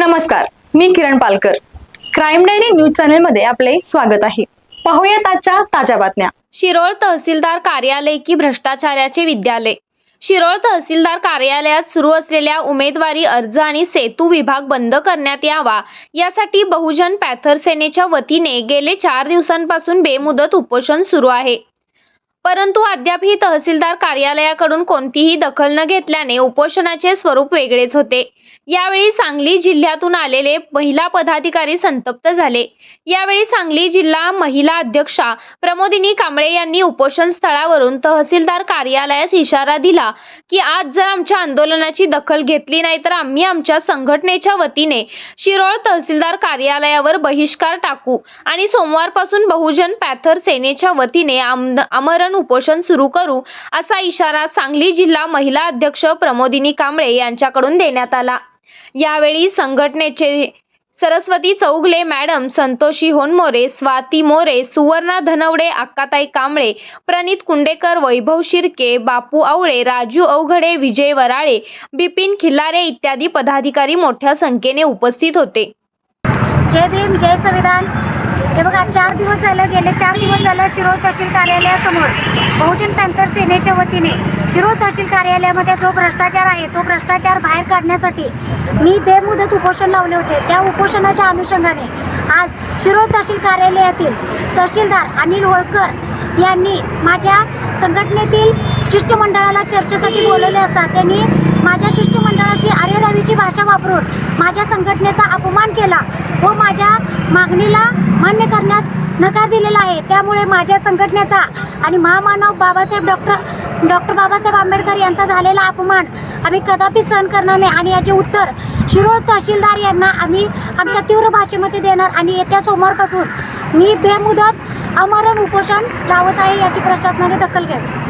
नमस्कार मी Kiran Palkar. Crime diary news चॅनलमध्ये आपले स्वागत आहे. पाहूयात आजच्या ताज्या बातम्या. शिरोळ तहसीलदार कार्यालय की भ्रष्टाचाराचे विद्यालय? शिरोळ तहसीलदार कार्यालयात सुरू असलेल्या उमेदवारी अर्ज आणि सेतू विभाग बंद करण्यात यावा यासाठी बहुजन पॅथर सेनेच्या वतीने गेले चार दिवसांपासून बेमुदत उपोषण सुरू आहे. परंतु अद्याप ही तहसीलदार कार्यालयाकडून कोणतीही दखल न घेतल्याने उपोषणाचे स्वरूप वेगळेच होते. यावेळी सांगली जिल्ह्यातून आलेले महिला पदाधिकारी संतप्त झाले. यावेळी सांगली जिल्हा महिला अध्यक्षा प्रमोदिनी कांबळे यांनी उपोषण स्थळावरून तहसीलदार कार्यालयास इशारा दिला की आज जर आमच्या आंदोलनाची दखल घेतली नाही तर आम्ही आमच्या संघटनेच्या वतीने शिरोळ तहसीलदार कार्यालयावर बहिष्कार टाकू आणि सोमवारपासून बहुजन पॅथर सेनेच्या वतीने आम- आमरण उपोषण सुरू करू असा इशारा सांगली जिल्हा महिला अध्यक्ष प्रमोदिनी कांबळे यांच्याकडून देण्यात आला. यावेळी संघटनेचे सरस्वती चौगले मॅडम संतोषी होनमोरे स्वाती मोरे सुवर्णा धनवडे अक्काताई कांबळे प्रणित कुंडेकर वैभव शिर्के बापू आवळे राजू अवघडे विजय वराळे बिपिन खिल्लारे इत्यादी पदाधिकारी मोठ्या संख्येने उपस्थित होते. जय भीम जय संविधान. हे बघा चार दिवस झालं गेले. चार दिवस झालं शिरोळ तहसील कार्यालयासमोर. बहुजन पॅन्थर सेनेच्या वतीने शिरोळ तहसील कार्यालयामध्ये जो भ्रष्टाचार आहे तो भ्रष्टाचार बाहेर काढण्यासाठी मी बेमुदत उपोषण लावले होते. त्या उपोषणाच्या अनुषंगाने आज शिरोळ तहसील कार्यालयातील तहसीलदार अनिल होळकर यांनी माझ्या संघटनेतील शिष्टमंडळाला चर्चेसाठी बोलवले असता त्यांनी माझ्या शिष्टमंडळाशी आर्यरावीची भाषा वापरून माझ्या संघटनेचा अपमान केला व माझ्या मागणीला मान्य करण्यास नकार दिलेला आहे. त्यामुळे माझ्या संघटनेचा आणि महामानव बाबासाहेब डॉक्टर डॉक्टर बाबासाहेब आंबेडकर यांचा झालेला अपमान आम्ही कदापि सहन करणार नाही आणि याचे उत्तर शिरोळ तहसीलदार यांना आम्ही आमच्या तीव्र भाषेमध्ये देणार आणि येत्या सोमवारपासून मी बेमुदत अमरण उपोषण लावत आहे याची प्रशासनाने दखल घ्यावी.